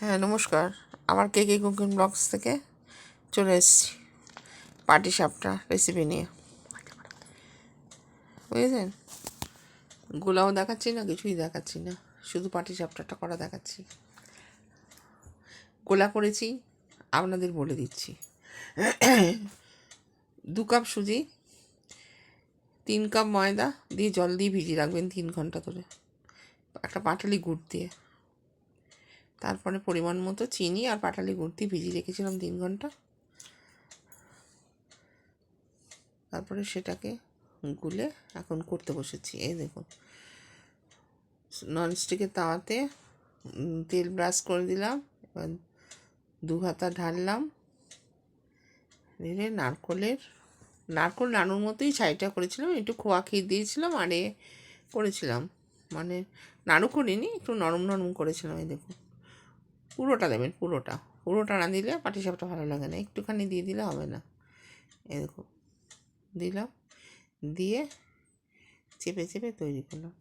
হ্যাঁ নমস্কার। আমার কে কে কুকিং ব্লগস থেকে চলে এসেছি। পাটি সাপটা রেসিপি নিয়ে। বুঝেছেন? গোলাও দেখাচ্ছি না, কিছুই দেখাচ্ছি না। শুধু পাটি সাপটাটা করা দেখাচ্ছি। গোলা করেছি, আপনাদের বলে দিচ্ছি। দু কাপ সুজি, তিন কাপ ময়দা, দিয়ে জল দিয়ে ভিজিয়ে রাখবেন তিন ঘণ্টা ধরে। একটা পাটালি গুড় দিয়ে। তারপরে পরিমাণ মতো চিনি আর পাটালি গুড় দিয়ে ভিজিয়ে রেখেছিলাম তিন ঘণ্টা। তারপরে সেটাকে গুলে এখন করতে বসেছি। এই দেখুন ননস্টিকের তাওয়াতে তেল ব্রাশ করে দিলাম, এবার দু হাতা ঢাললাম। ঢেলে নারকলের, নারকল নাড়ুর মতোই ছাইটা করেছিলাম, একটু খোয়া খেয়ে দিয়েছিলাম আর এ করেছিলাম। মানে নাড়ু করিনি, একটু নরম নরম করেছিলাম, এই দেখুন। পুরোটা দেবেন, পুরোটা। পুরোটা না দিলে পাটিসাপটা ভালো লাগে না। একটুখানি দিয়ে দিলে হবে না। এরকম দিলাম, দিয়ে চেপে চেপে তৈরি করলাম।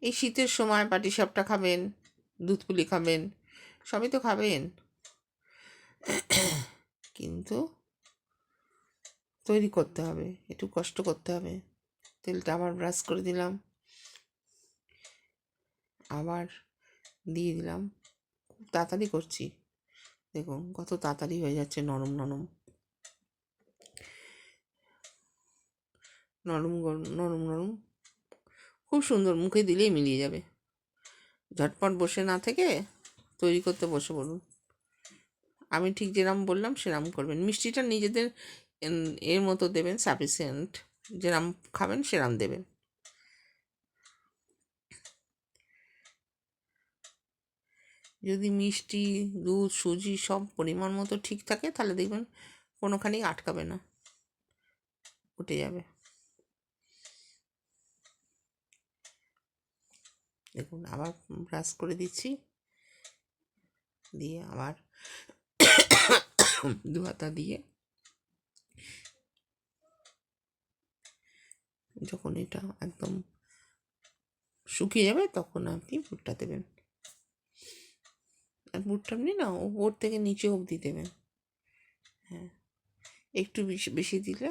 এই শীতের সময় পাটিসাপটা খাবেন, দুধ পুলি খাবেন, সবই তো খাবেন। কিন্তু তৈরি করতে হবে, একটু কষ্ট করতে হবে। তেলটা আবার ব্রাশ করে দিলাম। আবার দিয়ে দিলাম। তাড়াতাড়ি করছি। দেখুন, কত তাড়াতাড়ি হয়ে যাচ্ছে নরম নরম। নরম নরম নরম। খুব সুন্দর, মুখে দিলেই মিলিয়ে যাবে। ঝটপট বসে না থেকে তৈরি করতে বসে বলুন আমি ঠিক যেরাম বললাম, সেরাম করবেন। মিষ্টিটা নিজেদের এর মতো দেবেন সাফিসিয়েন্ট যেরাম খাবেন, সেরাম দেবেন। যদি মিষ্টি, দুধ, সুজি সব পরিমাণ মতো ঠিক থাকে, তাহলে দেখবেন কোনোখানেই আটকাবে না। উঠে যাবে। দেখুন, আবার ব্রাশ করে দিচ্ছি। দিয়ে আবার দু হাতা দিয়ে যখন এটা একদম শুকিয়ে যাবে, তখন আপনি ভুট্টা দেবেন। বুটটা আপনি না ওপর থেকে নিচে অবধি দেবেন। হ্যাঁ একটু বেশি বেশি দিলে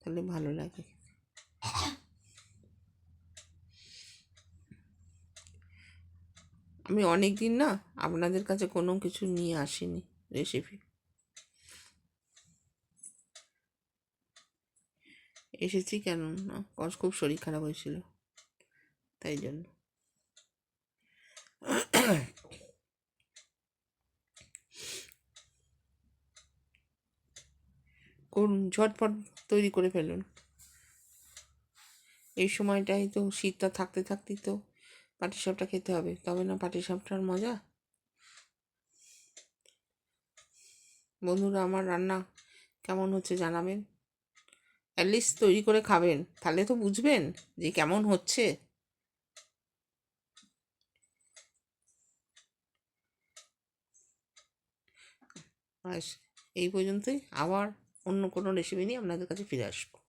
তাহলে ভালো লাগে। আমি অনেক দিন না আপনাদের কাছে কোনো কিছু নিয়ে আসিনি রেসিপি এসেছি কেন না খুব শরীর খারাপ হয়েছিল, তাই জন্য। করুন ঝটপট তৈরি করে ফেলুন। এই সময়টাই তো শীতটা থাকতে থাকতেই তো পাটিসাপটা খেতে হবে। তবে না, পাটিসাপটার মজা? বন্ধুরা, আমার রান্না কেমন হচ্ছে জানাবেন? অ্যাটলিস্ট তৈরি করে খাবেন। তাহলে তো বুঝবেন যে কেমন হচ্ছে। এই পর্যন্তই। আবার অন্য কোনো রেসিপি নিয়ে আপনাদের কাছে ফিরে আসব।